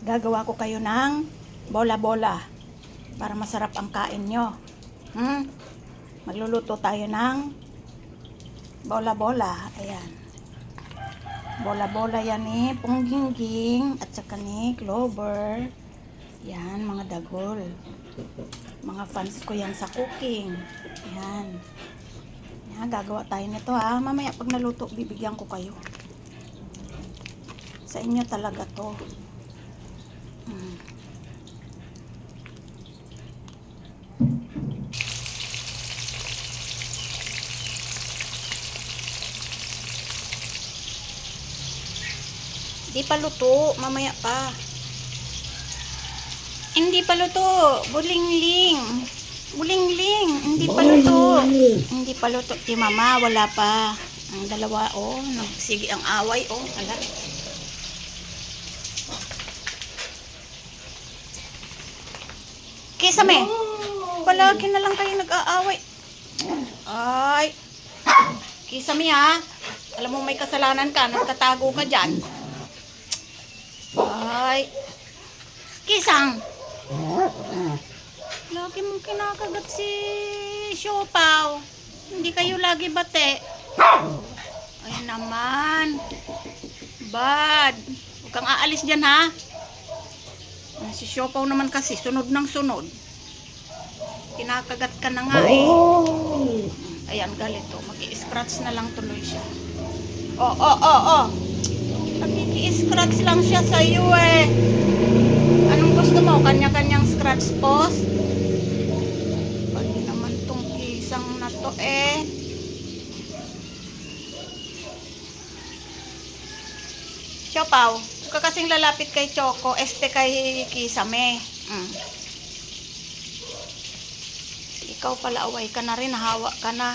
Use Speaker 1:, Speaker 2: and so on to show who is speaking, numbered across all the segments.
Speaker 1: gagawa ko kayo ng bola-bola para masarap ang kain nyo. Hmm? Magluluto tayo ng bola-bola. Ayan. Bola-bola yan ni Punggingging at saka ni Clover. Yan, mga dagol. Mga fans ko yan sa cooking. Yan. Yan, gagawa tayo nito ha. Mamaya pag naluto, bibigyan ko kayo. Sa inyo talaga to. Di pa luto, mamaya pa. Hindi pa luto, bulingling. Bulingling, hindi pa luto. Hindi pa luto. Si mama, wala pa. Ang dalawa, oh, nagsige ang away, oh, ala. Kisame, palagi na lang kayo nag-aaway. Ay, kisame ha. Alam mo may kasalanan ka, nagtatago ka dyan. Ay, kisang. Lagi mong kinakagat si Siopaw. Hindi kayo lagi bate. Ay naman. Bad. Huwag kang aalis dyan ha. Si Siopaw naman kasi, sunod ng sunod. Kinakagat ka na nga eh. Ayan, galito. Mag-i-scratch na lang tuloy siya. Oh, oh, oh, oh. Nag-i-scratch lang siya sa iyo eh. Anong gusto mo? Kanya-kanyang scratch post? Pwede naman tong kisang na to eh. Chopaw, huwag ka kasing lalapit kay Choco, este kay Kisame. Mm. Ikaw pala away ka na rin, hawa ka na.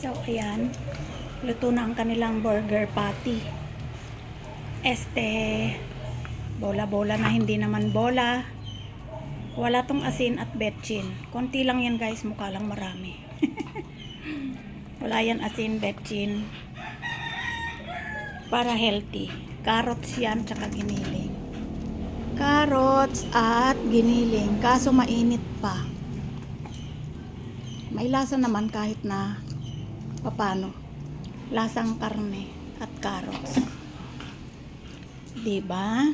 Speaker 1: So, ayan. Luto na ang kanilang burger patty. Este, bola-bola na hindi naman bola. Wala tong asin at betchin. Konti lang yan guys, mukha lang marami. Wala yan asin, betchin. Para healthy. Carrots yan, tsaka giniling. Carrots at giniling. Kaso mainit pa. May lasa naman kahit na papano. Lasang karne at carrots. 'Di ba?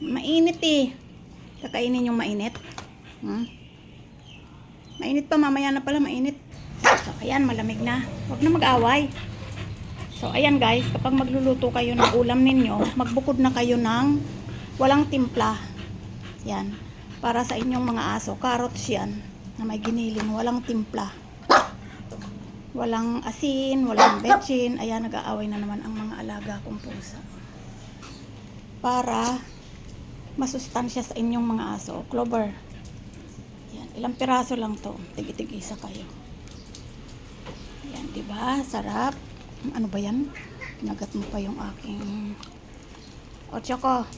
Speaker 1: Mainit eh. Kakainin yung mainit. Hmm? Mainit pa, mamaya na pala mainit. So, ayan, malamig na. Huwag na mag-away. So, ayan guys, kapag magluluto kayo ng ulam ninyo, magbukod na kayo ng walang timpla. Yan. Para sa inyong mga aso. Carrots yan. Na may giniling. Walang timpla. Walang asin, walang betchin. Ayan, nag-aaway na naman ang mga alaga kong pusa. Para masustansya sa inyong mga aso. Clover. Yan, ilang piraso lang to. Tigi-tig-isa kayo. Yan, di ba? Sarap. Ano ba yan? Nagat mo pa yung aking... O, Choco.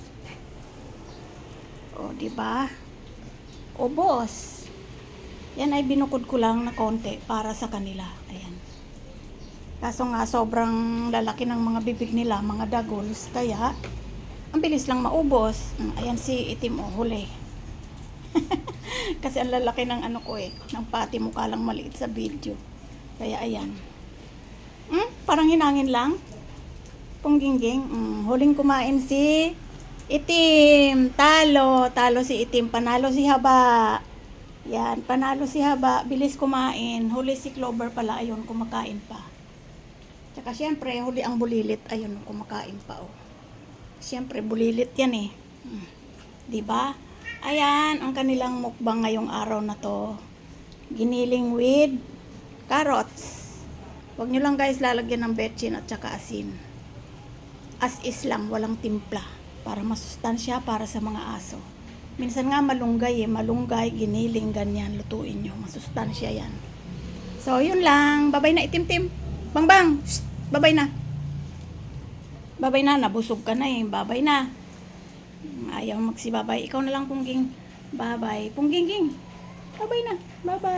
Speaker 1: O, di ba? O, boss. Yan ay binukod ko lang na konti para sa kanila. Ayan. Kaso nga, sobrang lalaki ng mga bibig nila, mga dagols. Kaya, ang bilis lang maubos. Mm, Ayan si itim o huli. Kasi ang lalaki ng ano ko eh, ng pati mukha lang maliit sa video. Kaya ayan. Hmm? Parang hinangin lang. Punggingging. Mm, huling kumain si itim. Talo. Talo si itim. Panalo si haba. Yan. Panalo si haba. Bilis kumain. Huli si Clover pala. Ayun, kumakain pa. Tsaka syempre, huli ang bulilit. Ayun, kumakain pa oh. Siyempre, bulilit yan eh. Hmm. ba? Ayan, ang kanilang mukbang ngayong araw na to. Giniling with carrots. Huwag nyo lang guys lalagyan ng betchin at saka asin. As is lang, walang timpla. Para masustansya para sa mga aso. Minsan nga malunggay eh, malunggay, giniling, ganyan, lutuin nyo. Masustansya yan. So, yun lang. Babay na itim-tim. Bang bang! Shh! Babay na. Babay na, nabusog ka na eh. Babay na. Ayaw magsibabay. Ikaw na lang, Pungging. Bye-bye. Pungging-ging. Bye-bye na. Bye-bye.